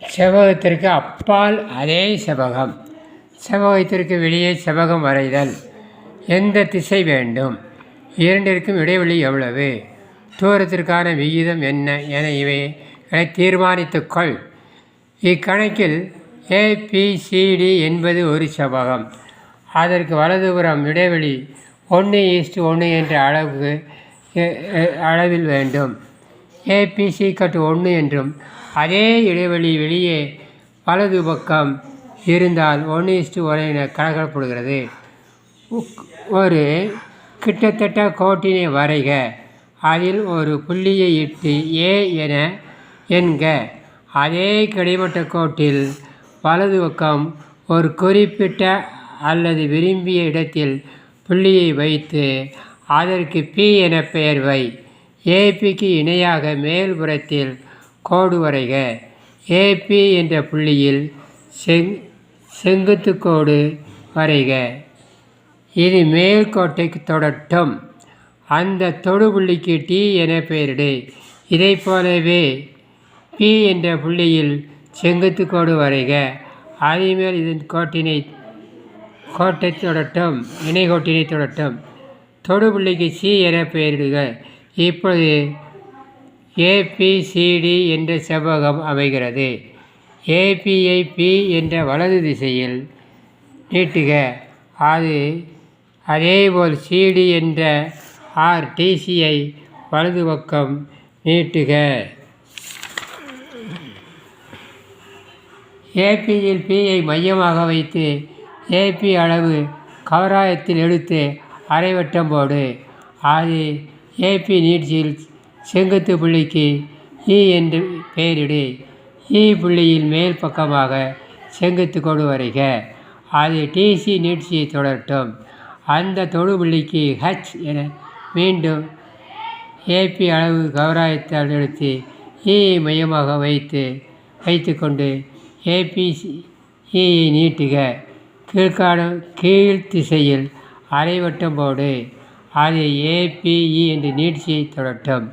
செவ்வகத்திற்கு அப்பால் அதே செவ்வகம். செவ்வகத்திற்கு வெளியே செவ்வகம் வரைதல். எந்த திசை வேண்டும்? இரண்டிற்கும் இடைவெளி எவ்வளவு? தூரத்திற்கான விகிதம் என்ன என இவைகளை தீர்மானித்துக்கொள் இக்கணக்கில் ஏபிசிடி என்பது ஒரு செவ்வகம். அதற்கு வலதுபுறம் இடைவெளி ஒன்று ஈஸ்ட் ஒன்று என்ற அளவுக்கு அளவில் வேண்டும். ஏபிசி கட்டு ஒன்று என்றும் அதே இடைவெளி வெளியே வலது பக்கம் இருந்தால் ஒன்று இஸ்டு ஒரே என கணக்கிடப்படுகிறது. உக்- ஒரு கிட்டத்தட்ட கோட்டினை வரைக. அதில் ஒரு புள்ளியை இட்டு ஏ என என்க அதே கிடைமட்ட கோட்டில் வலது பக்கம் ஒரு குறிப்பிட்ட அல்லது விரும்பிய இடத்தில் புள்ளியை வைத்து அதற்கு பி என பெயர் வை. ஏபிக்கு இணையாக மேல்புறத்தில் கோடு வரைக. ஏபி என்ற புள்ளியில் செங் செங்குத்து கோடு வரைக. இது மேல்கோட்டை தொடட்டும். அந்த தொடுபுள்ளிக்கு டி என பெயரிடு. இதை போலவே பி என்ற புள்ளியில் செங்குத்து கோடு வரைக. அதேமேல் இதன் கோட்டினை கோட்டை தொடட்டும். இணைகோட்டினை தொடட்டும். தொடுபுள்ளிக்கு சி என பெயரிடுக. இப்பொழுது ஏபிசிடி என்ற செவ்வகம் அமைகிறது. ஏபிஐபி பி என்ற வலது திசையில் நீட்டுக. அது அதேபோல் சிடி என்ற ஆர்டிசியை வலது பக்கம் நீட்டுக. ஏபியில் பியை மையமாக வைத்து ஏபி அளவு கவராயத்தில் எடுத்து அரைவட்டம் போடு. அது ஏபி நீட்சியில் செங்குத்து புள்ளிக்கு இ என்று பெயரிடு. இ புள்ளியின் மேல் பக்கமாக செங்குத்து கோடு வரைக. அது டிசி நீட்சியை தொடரட்டும். அந்த தொடுபுள்ளிக்கு ஹச் என மீண்டும் ஏபி அளவு கௌராயத்தை எடுத்து ஈயை மையமாக வைத்து வைத்துக்கொண்டு ஏபிசி ஈயை நீட்டுக. கீழ்காணும் கீழ் திசையில் அரைவட்டம் போடு. அது ஏபிஇ என்று நீட்சியை தொடட்டும்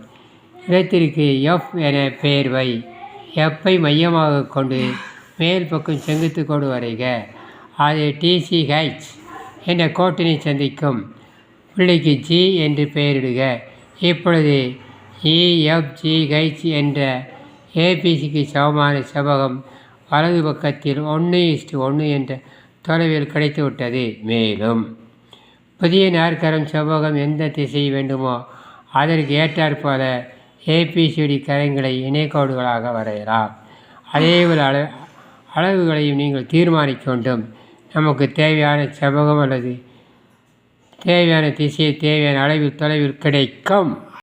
இடத்திற்கு எஃப் என பெயர் வை. எஃப்பை மையமாக கொண்டு மேல் பக்கம் செங்குத்து கோடு வரைக. அது டிசிஹெச் என்ற கோட்டினை சந்திக்கும். புள்ளிக்கு ஜி என்று பெயரிடுக. இப்பொழுது e, இஎஃப்ஜிஹெச் என்ற ஏபிசிக்கு சமமான செவ்வகம் வலது பக்கத்தில் ஒன்று இஸ்டு ஒன்று என்ற தொலைவில் கிடைத்துவிட்டது. மேலும் புதிய நாற்கரம் செவ்வகம் எந்த திசை வேண்டுமோ அதற்கு ஏற்றாற்போல ஏபிசிடி கரங்களை இணைக்கோடுகளாக வரையலாம். அதேபோல் அள அளவுகளையும் நீங்கள் தீர்மானிக்க வேண்டும். நமக்கு தேவையான செவ்வகம் அல்லது தேவையான திசையை தேவையான அளவில் தொலைவில் கிடைக்கும்.